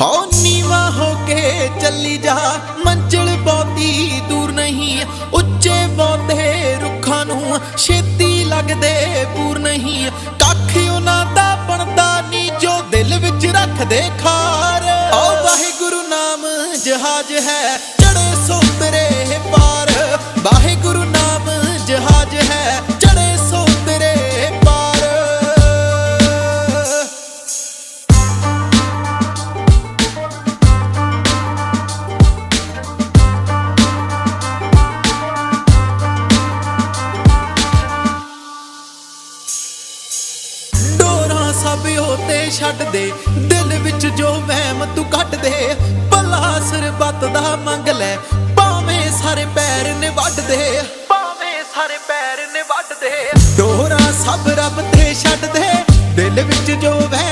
ਹੋ ਨੀਵਾ ਹੋ ਕੇ ਚੱਲੀ ਜਾ, ਮੰਜ਼ਿਲ ਬਹੁਤੀ ਦੂਰ ਨਹੀਂ, ਉੱਚੇ ਬਹੁਤੇ ਰੁੱਖਾਂ ਨੂੰ ਛੇਤੀ ਲੱਗਦੇ ਪੂਰ ਨਹੀਂ। ਕੱਖ ਉਹਨਾਂ ਦਾ ਬਣਦਾ ਨਹੀਂ ਜੋ ਦਿਲ ਵਿੱਚ ਰੱਖਦੇ ਖਾਰ। ਓ ਵਾਹਿਗੁਰੂ ਨਾਮ ਜਹਾਜ ਹੈ ਡੋਰਾਂ ਸਭ ਛੱਡ ਦੇ। ਦਿਲ ਵਿੱਚ ਜੋ ਵਹਿਮ ਤੂੰ ਕੱਟ ਦੇ। ਭਲਾ ਸਰਬੱਤ ਦਾ ਮੰਗ ਲੈ। ਭਾਵੇਂ ਸਾਰੇ ਪੈਰ ਨੇ ਵੱਢ ਦੇ। ਭਾਵੇਂ ਸਾਰੇ ਪੈਰ ਨੇ ਵੱਢ ਦੇ। ਡੋਰਾਂ ਸਭ ਰੱਬ ਤੇ ਛੱਡ ਦੇ। ਦਿਲ ਵਿੱਚ ਜੋ ਵਹਿਮ